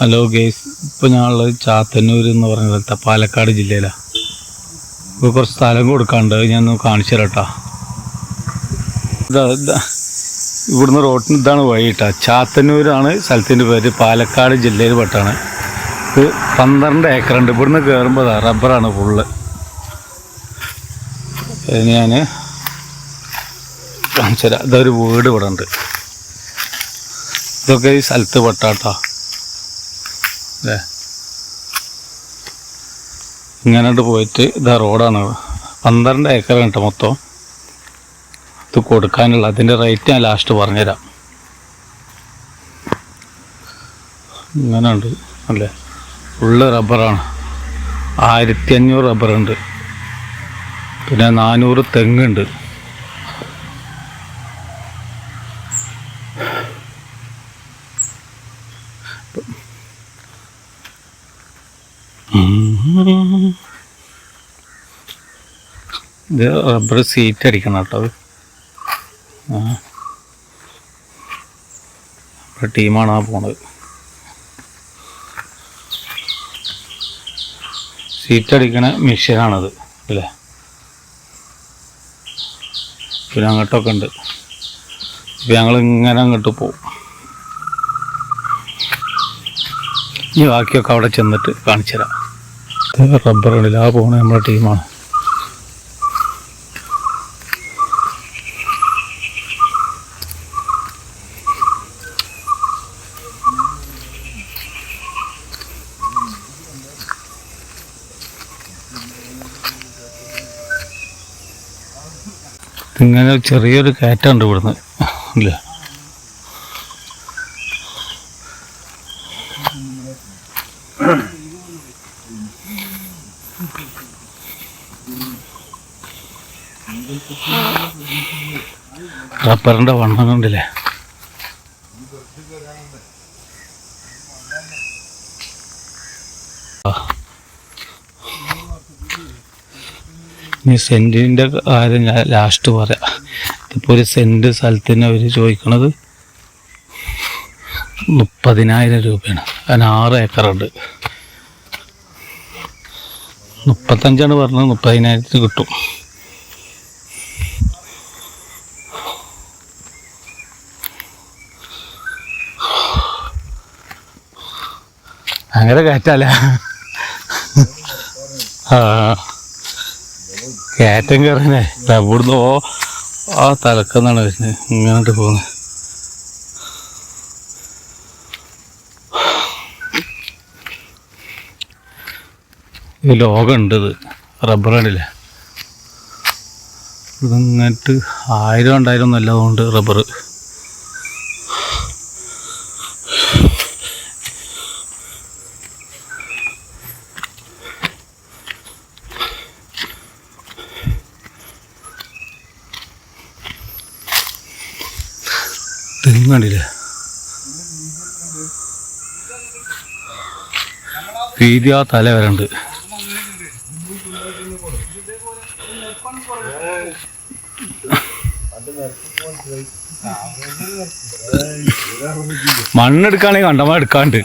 Hello guys ഇപ്പോൾ ഞാനുള്ളത് ചാത്തന്നൂർ എന്ന് പറഞ്ഞ സ്ഥലത്താണ് പാലക്കാട് ജില്ലയിലാണ് ഇപ്പോൾ കുറച്ച് സ്ഥലം കൊടുക്കാണ്ട് ഞാൻ ഒന്ന് കാണിച്ചു തരട്ടാ. ഇവിടുന്ന് റോഡിന് ഇതാണ് വഴി കേട്ടോ ചാത്തന്നൂരാണ് സ്ഥലത്തിന്റെ പേര് പാലക്കാട് ജില്ലയിൽ പെട്ടാണ്. ഇത് പന്ത്രണ്ട് ഏക്കറുണ്ട്. ഇവിടുന്ന് കയറുമ്പോൾ റബ്ബറാണ് ഫുള്ള്. ഞാൻ കാണിച്ചു തരാം. ഇതൊരു വീട് ഇവിടെ ഉണ്ട് ഇതൊക്കെ ഈ സ്ഥലത്ത് പെട്ടാട്ടോ. അല്ലേ ഇങ്ങനോട്ട് പോയിട്ട് ഇതാ റോഡാണ്. പന്ത്രണ്ട് ഏക്കർ കേട്ടോ മൊത്തം. ഇത് കൊടുക്കാനുള്ള അതിന്റെ റേറ്റ് ഞാൻ ലാസ്റ്റ് പറഞ്ഞുതരാം. ഇങ്ങനെ ഉണ്ട് അല്ലേ? ഫുള്ള് റബ്ബറാണ്. ആയിരത്തി അഞ്ഞൂറ് റബ്ബറുണ്ട്. പിന്നെ നാനൂറ് തെങ്ങുണ്ട്. ഇത് റബ്ബർ സീറ്റ് അടിക്കണം കേട്ടോ. ആ. ടീമാണ് ആ പോണത്. സീറ്റ് അടിക്കണ മെഷീനാണത് അല്ലേ? പിന്നെ അങ്ങോട്ടൊക്കെ ഉണ്ട്. ഇപ്പം ഞങ്ങൾ ഇങ്ങനെ അങ്ങോട്ട് പോവും. ഇനി ബാക്കിയൊക്കെ അവിടെ ചെന്നിട്ട് കാണിച്ചു തരാം റബ്ബർ ഉണ്ടല്ലോ ആ പോണ നമ്മുടെ ടീമാണ്. ഇങ്ങനെ ചെറിയൊരു കയറ്റമുണ്ട് ഇവിടുന്ന്. ഇല്ല? റബ്ബറിന്റെ വണ്ണം കണ്ടില്ലേ. ഇനി സെന്റിന്റെ കാര്യം ഞാൻ ലാസ്റ്റ് പറയാം. ഇതിപ്പോൾ ഒരു സെന്റ് സ്ഥലത്തിന് അവർ ചോദിക്കണത്. മുപ്പതിനായിരം രൂപയാണ്. അതിന് ആറ് ഏക്കറുണ്ട്. മുപ്പത്തഞ്ചാണ് പറഞ്ഞത് മുപ്പതിനായിരത്തിന് കിട്ടും. അങ്ങനെ കയറ്റാലേ. കയറ്റം കയറിനെ. ഇവിടുന്ന് ഓ ആ തലക്കെന്നാണ് വരുന്നത്. ഇങ്ങോട്ട് പോകുന്നത്. ഈ ലോകം ഉണ്ട് ഇത്. റബ്ബർ കണ്ടില്ലേ? ഇതിങ്ങോട്ട് ആയിരം ഒന്നും അല്ല റബ്ബർ. തെങ്ങ് കണ്ടില്ലേ? വീതി ആ തല വരെ ഉണ്ട് മണ്ണെടുക്കുകയാണെങ്കിൽ കണ്ടമാ എടുക്കാണ്ട്.